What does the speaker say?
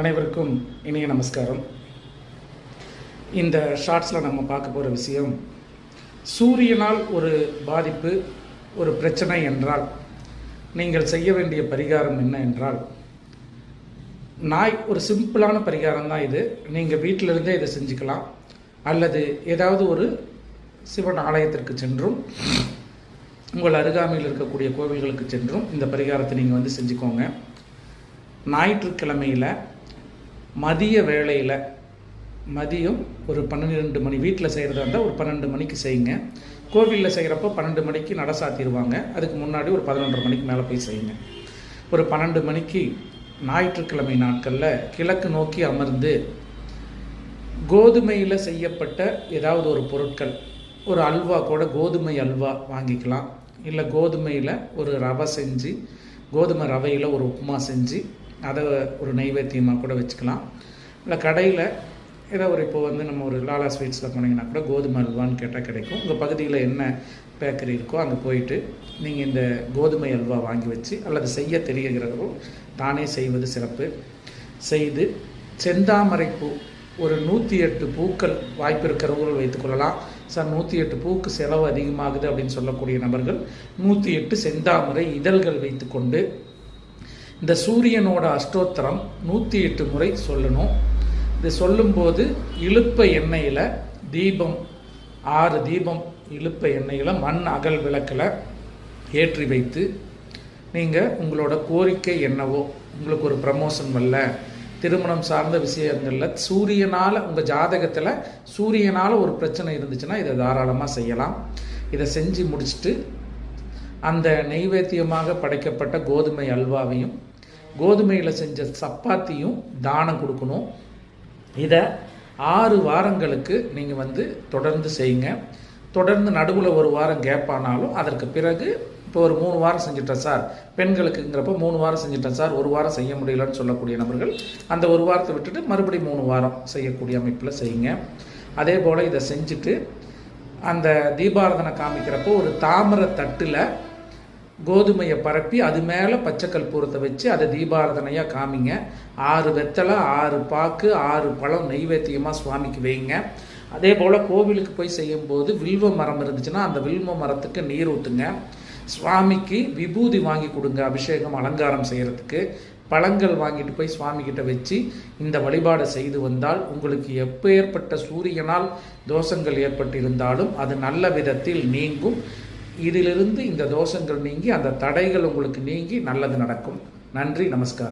அனைவருக்கும் இனிய நமஸ்காரம். இந்த ஷார்ட்ஸில் நம்ம பார்க்க போகிற விஷயம் சூரியனால் ஒரு பாதிப்பு ஒரு பிரச்சனை என்றால் நீங்கள் செய்ய வேண்டிய பரிகாரம் என்ன என்றால் நாய் ஒரு சிம்பிளான பரிகாரம் தான் இது. நீங்கள் வீட்டிலிருந்தே இதை செஞ்சுக்கலாம். அல்லது ஏதாவது ஒரு சிவன் ஆலயத்திற்கு சென்றும் உங்கள் அருகாமையில் இருக்கக்கூடிய கோவில்களுக்கு சென்றும் இந்த பரிகாரத்தை நீங்கள் வந்து செஞ்சுக்கோங்க. ஞாயிற்றுக்கிழமையில் மதிய வேளையில் மதியம் ஒரு பன்னிரெண்டு மணி வீட்டில் செய்கிறதா இருந்தால் ஒரு பன்னெண்டு மணிக்கு செய்யுங்க. கோவிலில் செய்கிறப்போ பன்னெண்டு மணிக்கு நட சாத்திடுவாங்க. அதுக்கு முன்னாடி ஒரு பதினொன்றரை மணிக்கு மேலே போய் செய்யுங்க. ஒரு பன்னெண்டு மணிக்கு ஞாயிற்றுக்கிழமை நாட்களில் கிழக்கு நோக்கி அமர்ந்து கோதுமையில் செய்யப்பட்ட ஏதாவது ஒரு பொருட்கள் ஒரு அல்வா கூட கோதுமை அல்வா வாங்கிக்கலாம். இல்லை கோதுமையில் ஒரு ரவை செஞ்சு கோதுமை ரவையில் ஒரு உப்புமா செஞ்சு அதை ஒரு நைவேத்தியமாக கூட வச்சுக்கலாம். இல்லை கடையில் ஏதோ ஒரு இப்போ வந்து நம்ம ஒரு லாலா ஸ்வீட்ஸில் போனீங்கன்னா கூட கோதுமை அல்வான்னு கேட்டால் கிடைக்கும். உங்கள் பகுதியில் என்ன பேக்கரி இருக்கோ அங்கே போயிட்டு நீங்கள் இந்த கோதுமை அல்வா வாங்கி வச்சு அல்லது செய்ய தெரிகிறவர்கள் தானே செய்வது சிறப்பு. செய்து செந்தாமரை பூ ஒரு நூற்றி எட்டு பூக்கள் வாய்ப்பு இருக்கிறவர்கள் வைத்துக்கொள்ளலாம் சார் நூற்றி எட்டு பூக்கு செலவு அதிகமாகுது அப்படின்னு சொல்லக்கூடிய நபர்கள் நூற்றி எட்டு செந்தாமரை இதழ்கள் வைத்துக்கொண்டு இந்த சூரியனோட அஷ்டோத்திரம் நூற்றி எட்டு முறை சொல்லணும். இது சொல்லும்போது இழுப்ப எண்ணெயில் தீபம் ஆறு தீபம் இழுப்ப எண்ணெயில் மண் அகல் விளக்கில் ஏற்றி வைத்து நீங்கள் உங்களோட கோரிக்கை என்னவோ உங்களுக்கு ஒரு ப்ரமோஷன் வரல திருமணம் சார்ந்த விஷயங்களில் சூரியனால் உங்கள் ஜாதகத்தில் சூரியனால் ஒரு பிரச்சனை இருந்துச்சுன்னா இதை தாராளமாக செய்யலாம். இதை செஞ்சு முடிச்சுட்டு அந்த நெய்வேத்தியமாக படைக்கப்பட்ட கோதுமை அல்வாவையும் கோதுமையில் செஞ்ச சப்பாத்தியும் தானம் கொடுக்கணும். இதை ஆறு வாரங்களுக்கு நீங்கள் வந்து தொடர்ந்து செய்யுங்க. தொடர்ந்து நடுவில் ஒரு வாரம் கேப் ஆனாலும் அதற்கு பிறகு இப்போ ஒரு மூணு வாரம் செஞ்சுட்டேன் சார். பெண்களுக்குங்கிறப்ப மூணு வாரம் செஞ்சுட்டேன் சார். ஒரு வாரம் செய்ய முடியலன்னு சொல்லக்கூடிய நபர்கள் அந்த ஒரு வாரத்தை விட்டுட்டு மறுபடியும் மூணு வாரம் செய்யக்கூடிய அமைப்பில் செய்யுங்க. அதே போல் இதை செஞ்சுட்டு அந்த தீபாரதனை காமிக்கிறப்போ ஒரு தாமரை தட்டில் கோதுமையை பரப்பி அது மேலே பச்சைக்கல் பூரத்தை வச்சு அதை தீபாரதனையாக காமிங்க. ஆறு வெத்தலை ஆறு பாக்கு ஆறு பழம் நெய்வேத்தியமாக சுவாமிக்கு வைங்க. அதே போல் கோவிலுக்கு போய் செய்யும்போது வில்வ மரம் இருந்துச்சுன்னா அந்த வில்வ மரத்துக்கு நீர் ஊற்றுங்க சுவாமிக்கு விபூதி வாங்கி கொடுங்க அபிஷேகம் அலங்காரம் செய்கிறதுக்கு பழங்கள் வாங்கிட்டு போய் சுவாமிகிட்ட வச்சு இந்த வழிபாடை செய்து வந்தால் உங்களுக்கு எப்பேற்பட்ட சூரியனால் தோஷங்கள் ஏற்பட்டிருந்தாலும் அது நல்ல விதத்தில் நீங்கும். இதிலிருந்து இந்த தோஷங்கள் நீங்கி அந்த தடைகள் உங்களுக்கு நீங்கி நல்லது நடக்கும். நன்றி நமஸ்காரம்.